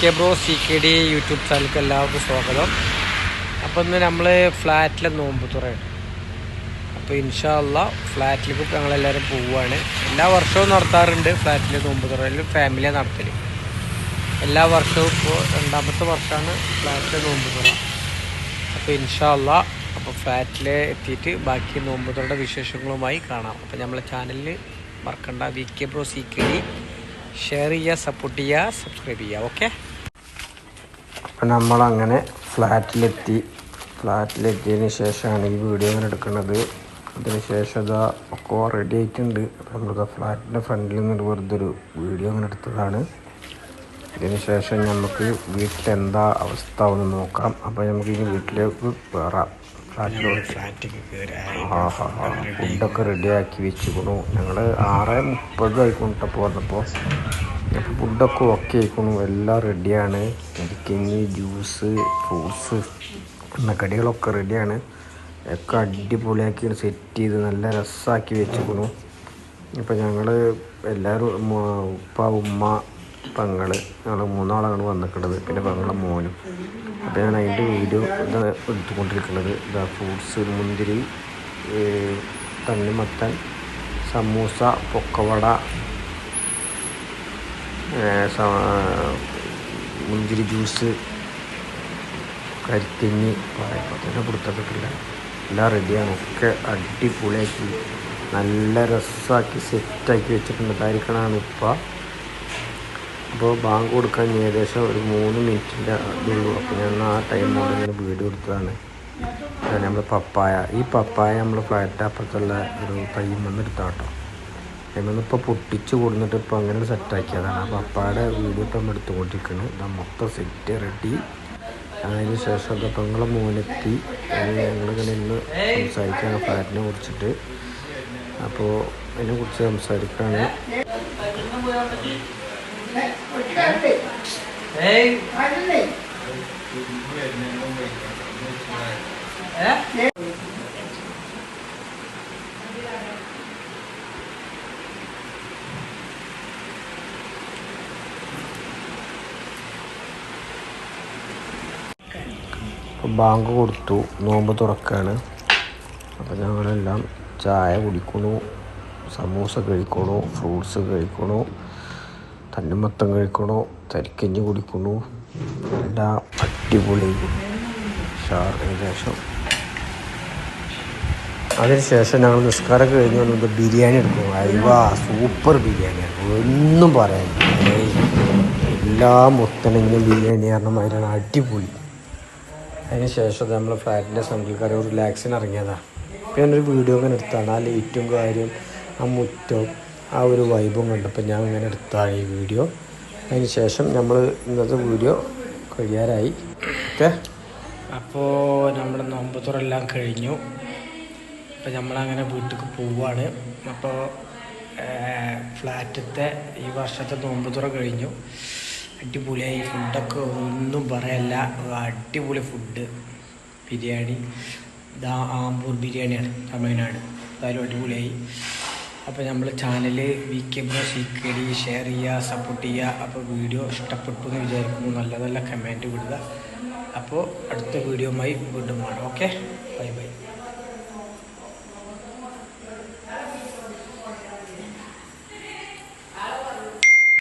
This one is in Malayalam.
K bro C K D YouTube ചാനലിലേക്ക് എല്ലാവർക്കും സ്വാഗതം. അപ്പോൾ ഇന്ന് നമ്മൾ ഫ്ലാറ്റിലെ നോമ്പ് തുറയാണ്. അപ്പോൾ ഇൻഷാല്ല ഫ്ലാറ്റിലേക്ക് ഇപ്പോൾ ഞങ്ങളെല്ലാവരും പോവുകയാണ് എല്ലാ വർഷവും നടത്താറുണ്ട് ഫ്ലാറ്റിലെ നോമ്പ് തുറയിൽ ഫാമിലിയെ നടത്തൽ എല്ലാ വർഷവും ഇപ്പോൾ രണ്ടാമത്തെ വർഷമാണ് ഫ്ലാറ്റിലെ നോമ്പ് തുറ. അപ്പോൾ ഇൻഷാല്ല അപ്പോൾ ഫ്ലാറ്റിൽ എത്തിയിട്ട് ബാക്കി നോമ്പ് തുറയുടെ വിശേഷങ്ങളുമായി കാണാം. അപ്പോൾ നമ്മളെ ചാനലിൽ മറക്കണ്ട. V K bro C K D share ചെയ്യുക സപ്പോർട്ട് ചെയ്യുക സബ്സ്ക്രൈബ് ചെയ്യുക ഓക്കെ അപ്പം നമ്മളങ്ങനെ ഫ്ലാറ്റിലെത്തി. ഫ്ലാറ്റിലെത്തിയതിന് ശേഷമാണ് ഈ വീഡിയോ ഞാൻ എടുക്കുന്നത്. അതിന് ശേഷം ഇതാ ഒക്കെ റെഡി ആയിട്ടുണ്ട്. അപ്പം നമ്മൾക്ക് ഫ്ലാറ്റിന്റെ ഫ്രണ്ടിൽ നിന്ന് വെറുതെ ഒരു വീഡിയോ അങ്ങനെ എടുത്തതാണ്. ഇതിന് ശേഷം നമുക്ക് വീട്ടിലെന്താ അവസ്ഥ ഒന്ന് നോക്കാം. അപ്പോൾ നമുക്ക് ഇനി വീട്ടിലേക്ക് കയറാം ഫ്ലാറ്റിലോട്ട് റെഡി കയറി ആ ഹാ ഹാ ഫുഡൊക്കെ റെഡിയാക്കി വെച്ചിക്കണു ഞങ്ങൾ ആറ് മുപ്പത് ആയിക്കൊണ്ടിട്ടപ്പോൾ വന്നപ്പോൾ അപ്പോൾ ഫുഡൊക്കെ ഓക്കെ ആയിക്കണു. എല്ലാം റെഡിയാണ്. കരിക്കഞ്ഞി ജ്യൂസ് ഫ്രൂട്ട്സ് എണ്ണക്കടികളൊക്കെ റെഡിയാണ്. ഒക്കെ അടിപൊളിയാക്കി സെറ്റ് ചെയ്ത് നല്ല രസമാക്കി വെച്ചിക്കണു ഇപ്പം ഞങ്ങൾ എല്ലാവരും ഉപ്പ ഉമ്മ പെങ്ങൾ ഞങ്ങൾ മൂന്നാളാണ് വന്നിട്ടുള്ളത് പിന്നെ പെങ്ങളെ മോനും. അപ്പോൾ ഞാൻ അതിന്റെ വീഡിയോ ഇതാണ് എടുത്തുകൊണ്ടിരിക്കുന്നത് ഇതാ ഫ്രൂട്ട്സ് മുന്തിരി തണ്ണിമത്തൻ സമൂസ പൊക്കവട മുന്തിരി ജ്യൂസ് കരിത്തിങ്ങി പറയുമ്പോൾ തന്നെ കൊടുത്തിട്ടില്ല എല്ലാം റെഡിയാണ് ഒക്കെ അടിപൊളിയാക്കി നല്ല രസമാക്കി സെറ്റാക്കി വെച്ചിട്ടുണ്ട്. ഇതായിരിക്കണമാണ് ഉപ്പ. അപ്പോൾ ബാങ്ക് കൊടുക്കാൻ ഏകദേശം ഒരു മൂന്ന് മിനിറ്റിന്റെ ഉള്ളൂ അപ്പോൾ ഞാൻ ആ ടൈം കൊണ്ട് ഇങ്ങനെ വീഡിയോ എടുത്തതാണ്. നമ്മൾ പപ്പായ. ഈ പപ്പായ നമ്മൾ ഫ്ലാറ്റ് അപ്പുറത്തുള്ള ഒരു തയ്യം വന്ന് എടുത്താൽ കേട്ടോ അതിൽ ഇപ്പോൾ പൊട്ടിച്ച് കൊടുത്തിട്ട് ഇപ്പോൾ അങ്ങനെ സെറ്റാക്കിയതാണ് ആ പപ്പായുടെ വീഡിയോ ഇപ്പം നമ്മൾ എടുത്തുകൊണ്ടിരിക്കുന്നത് ഇതാ മൊത്തം സെറ്റ് റെഡി അതിന് ശേഷം അത് പെങ്ങളെ മോനെത്തി. ഞങ്ങളിങ്ങനെ ഇന്ന് സംസാരിക്കുകയാണ് ഫ്ലാറ്റിനെ കുറിച്ചിട്ട്. അപ്പോൾ അതിനെക്കുറിച്ച് സംസാരിക്കുകയാണ് ബാങ്ക് കൊടുത്തു. നോമ്പ് തുറക്കാണ്. അപ്പോൾ ഞങ്ങളെല്ലാം ചായ കുടിക്കണു. സമൂസ കഴിക്കണു. ഫ്രൂട്ട്സ് കഴിക്കണു. തണ്ണിമത്തം കഴിക്കണു? തരിക്കഞ്ഞ് കുടിക്കണു എല്ലാം അടിപൊളി. ഏകദേശം. അതിനുശേഷം ഞങ്ങൾ നിസ്കാരം കഴിഞ്ഞ് വന്നത് ബിരിയാണി എടുക്കും. അയവ സൂപ്പർ ബിരിയാണിയാണ് ഒന്നും പറയാൻ എല്ലാ മുത്തനെങ്കിലും ബിരിയാണി കാരണം അതിനാണ് അടിപൊളി. അതിന് ശേഷം നമ്മൾ ഫ്ലാറ്റിന്റെ ഒരു റിലാക്സിന് ഇറങ്ങിയതാണ് പിന്നെ ഞാനൊരു വീഡിയോ ഇങ്ങനെ എടുത്താണ്. ആ ലൈറ്റും കാര്യം ആ മുറ്റവും. ആ ഒരു വൈബും കണ്ടപ്പോൾ ഞാൻ ഇങ്ങനെ എടുത്താണ് ഈ വീഡിയോ. അതിന് ശേഷം നമ്മൾ ഇന്നത്തെ വീഡിയോ കഴിയാറായി. ഓക്കെ? അപ്പോൾ നമ്മുടെ നോമ്പത്തുറെല്ലാം കഴിഞ്ഞു. അപ്പോൾ നമ്മളങ്ങനെ വീട്ടിലേക്ക് പോവുകയാണ് അപ്പോൾ ഫ്ലാറ്റത്തെ ഈ വർഷത്തെ നോമ്പത്തുറ കഴിഞ്ഞു. അടിപൊളിയായി. ഫുഡൊക്കെ ഒന്നും പറയല്ല. അടിപൊളി ഫുഡ്. ബിരിയാണി. ദാ ആമ്പൂർ ബിരിയാണിയാണ് തമിഴ്നാട്. എന്തായാലും അടിപൊളിയായി. അപ്പോൾ നമ്മൾ channel V K bro C K D share ചെയ്യുക സപ്പോർട്ട് ചെയ്യുക അപ്പോൾ വീഡിയോ ഇഷ്ടപ്പെട്ടു എന്ന് വിചാരിക്കുന്നു. നല്ല നല്ല കമന്റ് വിടുക അപ്പോൾ അടുത്ത വീഡിയോയുമായി വീണ്ടും കാണാം. Okay bye bye